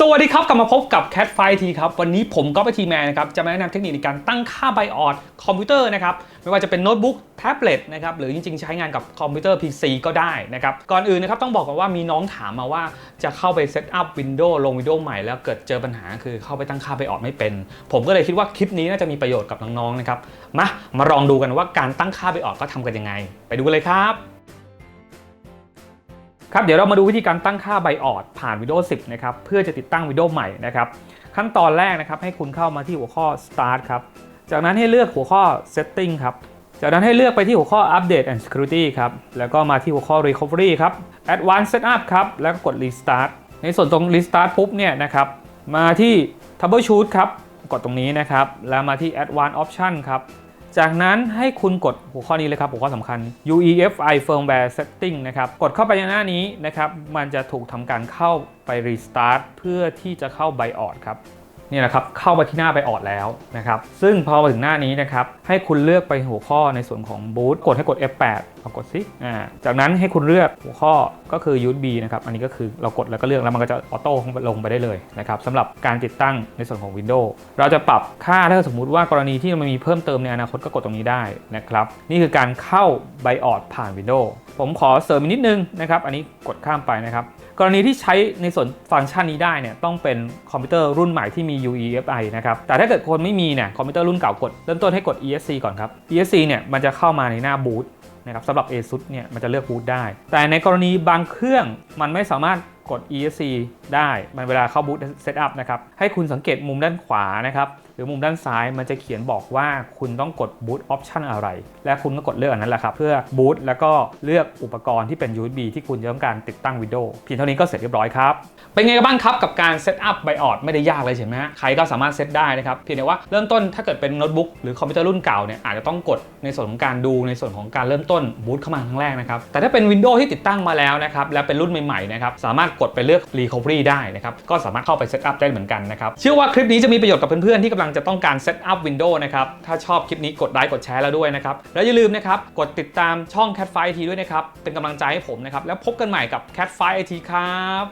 สวัสดีครับกลับมาพบกับ Cat f i ทีครับ วันนี้ผมก็ไปทีแมนนะครับ จะมาแนะนำเทคนิคในการตั้งค่าไบออดคอมพิวเตอร์นะครับ ไม่ว่าจะเป็นโน้ตบุ๊กแท็บเล็ตนะครับ หรือจริงๆ ใช้งานกับคอมพิวเตอร์ PC ก็ได้นะครับ ก่อนอื่นนะครับต้องบอกก่อนว่ามีน้องถามมาว่าจะเข้าไปเซตอัพวินโดว์ลงวินโดว์ใหม่แล้วเกิดเจอปัญหาคือเข้าไปตั้งค่าไบออดไม่เป็น ผมก็เลยคิดว่าคลิปนี้น่าจะมีประโยชน์กับน้องๆนะครับมามาลองดูกันว่าการตั้งค่าไบออดก็ทำกันยังไง ไปดูกันเลยครับ ครับเดี๋ยวเรามาดูวิธีการตั้งค่าไบออดผ่าน Windows 10 นะครับเพื่อจะติดตั้ง Windows ใหม่นะครับขั้นตอนแรกนะครับให้คุณเข้ามาที่หัวข้อ Start ครับจากนั้นให้เลือกหัวข้อ Setting ครับจากนั้นให้เลือกไปที่หัวข้อ Update and Security ครับแล้วก็มาที่หัวข้อ Recovery ครับ Advanced Setup ครับแล้วก็กด Restart ในส่วนตรง Restart ปุ๊บเนี่ยนะครับมาที่ Troubleshoot ครับกดตรงนี้นะครับแล้วมาที่ Advanced Option ครับ จากนั้นให้คุณกดหัวข้อนี้เลยครับหัวข้อสำคัญ UEFI firmware setting นะครับ กดเข้าไปในหน้านี้นะครับ มันจะถูกทำการเข้าไป restart เพื่อที่จะเข้า BIOS ครับนี่แหละครับเข้ามาที่หน้า BIOS แล้วนะครับ ซึ่งพอมาถึงหน้านี้นะครับให้คุณเลือกไปหัวข้อในส่วนของ boot กดให้กด F8 เอากดสิอ่าจากนั้นให้คุณเลือกหัวข้อ ก็คือ USB นะครับ อันนี้ก็คือเรากดแล้วก็เลือกแล้วมันก็จะออโต้ลงไปได้เลยนะครับสำหรับการติดตั้งในส่วนของ Windows เราจะปรับค่าถ้าสมมุติว่ากรณีที่มันมีเพิ่มเติมในอนาคตก็กดตรงนี้ได้นะครับ นี่คือการเข้า BIOS ผ่าน Windows ผมขอเสริมนิดนึงนะครับ อันนี้กดข้ามไปนะครับ กรณีที่ใช้ในส่วนฟังก์ชันนี้ได้เนี่ยต้องเป็นคอมพิวเตอร์รุ่นใหม่ที่มี UEFI นะครับ แต่ถ้าเกิดคนไม่มีเนี่ยคอมพิวเตอร์รุ่นเก่ากดเริ่มต้นให้กด ESC ก่อนครับ ESC เนี่ยมันจะเข้ามาในหน้าบูต นะครับสำหรับ ASUS เนี่ยมันจะเลือกบูตได้ แต่ในกรณีบางเครื่องมันไม่สามารถ กด ESC ได้มันเวลาเข้าบูตเซตอัพนะครับ ให้คุณสังเกตมุมด้านขวานะครับ หรือมุมด้านซ้ายมันจะเขียนบอกว่าคุณต้องกด boot option อะไร และคุณก็กดเลือกอันนั้นแหละครับ เพื่อ boot แล้วก็เลือกอุปกรณ์ที่เป็น USB ที่คุณจะต้องการติดตั้ง Windows เพียงเท่านี้ก็เสร็จเรียบร้อยครับ เป็นไงกันบ้างครับกับการเซตอัพ BIOS ไม่ได้ยากเลยใช่ไหมใครก็สามารถเซตได้นะครับเพียงแต่ว่าเริ่มต้นถ้าเกิดเป็นโน้ตบุ๊กหรือคอมพิวเตอร์รุ่นเก่าเนี่ยอาจจะต้องกดในส่วนของการดูในส่วนของการเริ่มต้นบูตเข้ามาครั้งแรกนะครับแต่ถ้าเป็น Windows ที่ติดตั้งมาแล้วนะครับและเป็นรุ่นใหม่ๆนะครับสามารถกดไปเลือก Recovery ได้นะครับก็สามารถเข้าไปเซตอัพได้เหมือนกันนะครับเชื่อว่าคลิปนี้จะมีประโยชน์กับเพื่อนๆที่กำลังจะต้องการเซตอัพ Windows นะครับถ้าชอบคลิปนี้กดไลค์กดแชร์แล้วด้วยนะครับแล้วอย่าลืมนะครับกดติดตามช่อง Cat f i IT ด้วยนะครับเป็นกำลังใจให้ผมนะครับแล้วพบกันใหม่กับ Cat f i IT ครับ